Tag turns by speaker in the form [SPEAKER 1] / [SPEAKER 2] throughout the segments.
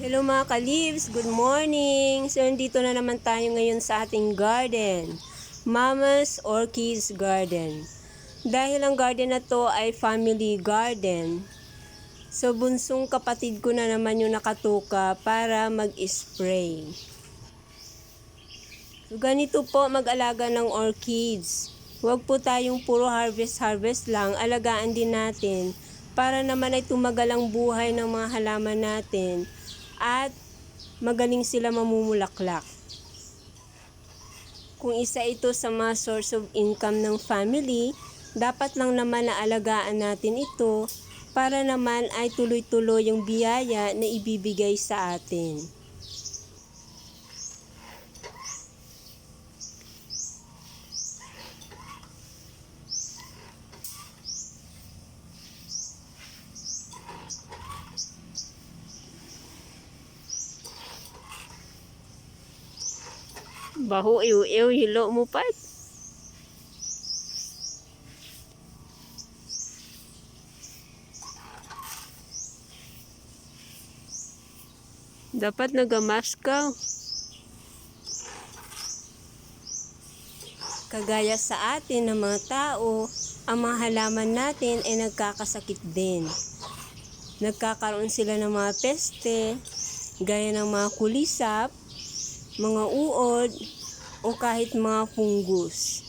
[SPEAKER 1] Hello mga ka-leaves, good morning! So, nandito na naman tayo ngayon sa ating garden. Mama's Orchids Garden. Dahil ang garden na to ay family garden, so bunsong kapatid ko na naman yung nakatuka para mag-spray. So, ganito po mag-alaga ng orchids. Huwag po tayong puro harvest-harvest lang, alagaan din natin para naman ay tumagal ang buhay ng mga halaman natin at magaling sila mamumulaklak. Kung isa ito sa mga source of income ng family, dapat lang naman na alagaan natin ito para naman ay tuloy-tuloy yung biyaya na ibibigay sa atin. Baho iw-iw, hilo mo pa. Dapat nagamask ka. Kagaya sa atin ng mga tao, ang mga halaman natin ay nagkakasakit din. Nagkakaroon sila ng mga peste, gaya ng mga kulisap, mga uod, o kahit mga fungus.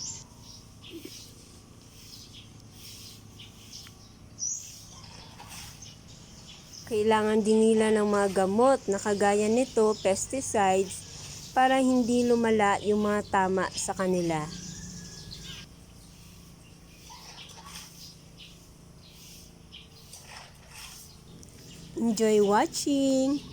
[SPEAKER 1] Kailangan din nila ng mga gamot na kagaya nito, pesticides, para hindi lumala yung mga tama sa kanila. Enjoy watching!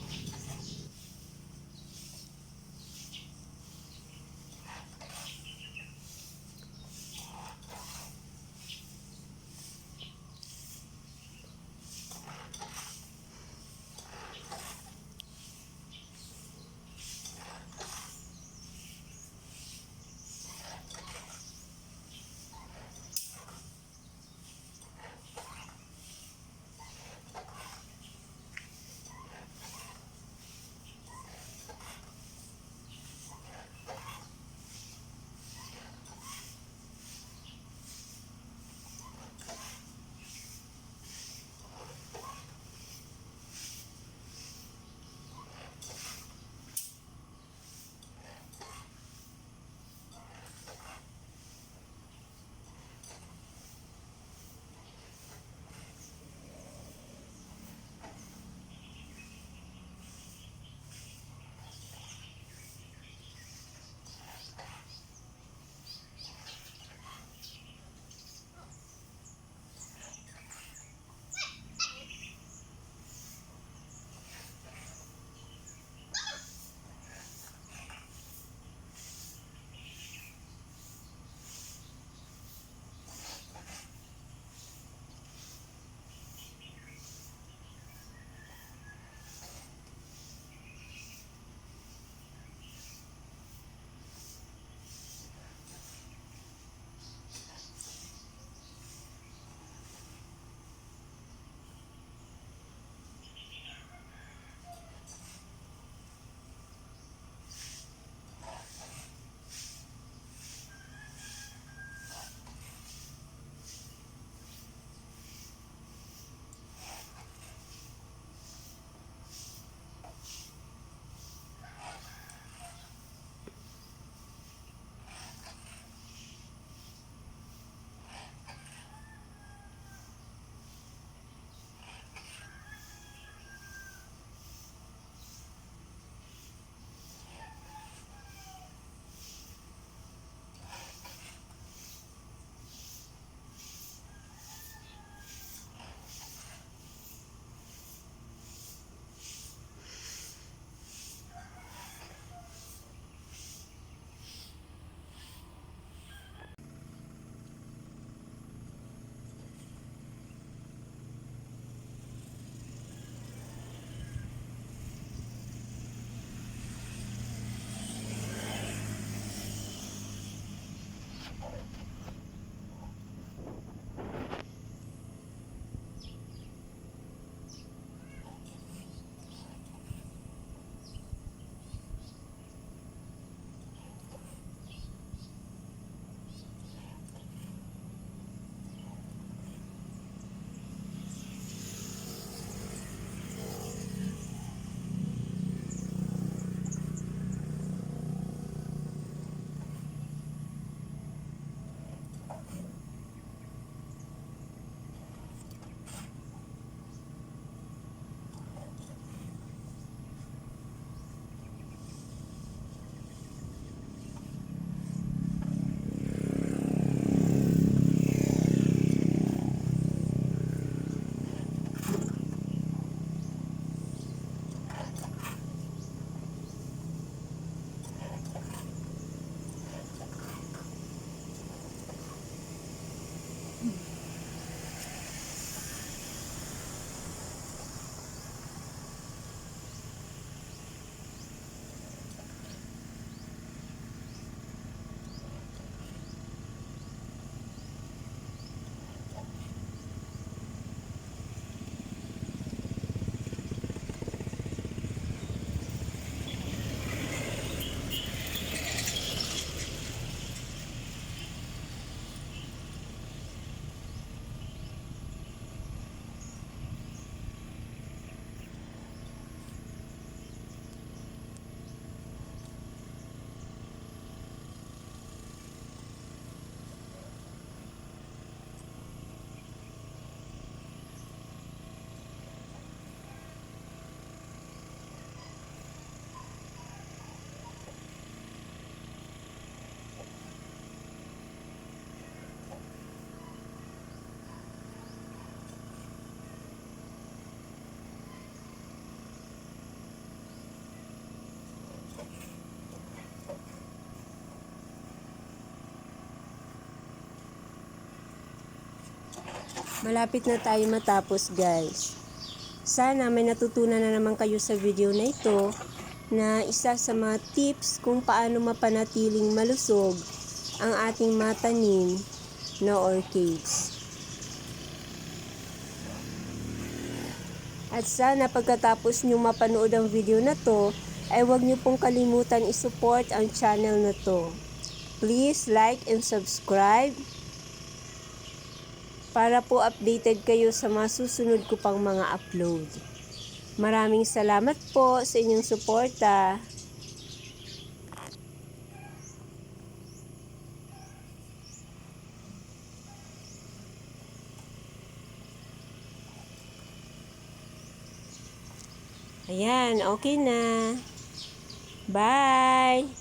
[SPEAKER 1] Malapit na tayo matapos guys. Sana may natutunan na naman kayo sa video na ito na isa sa mga tips kung paano mapanatiling malusog ang ating matanim na orchids. At sana pagkatapos nyo mapanood ang video na to, ay huwag nyo pong kalimutan isupport ang channel na to. Please like and subscribe para po updated kayo sa mga susunod ko pang mga upload. Maraming salamat po sa inyong suporta. Ayan, okay na. Bye!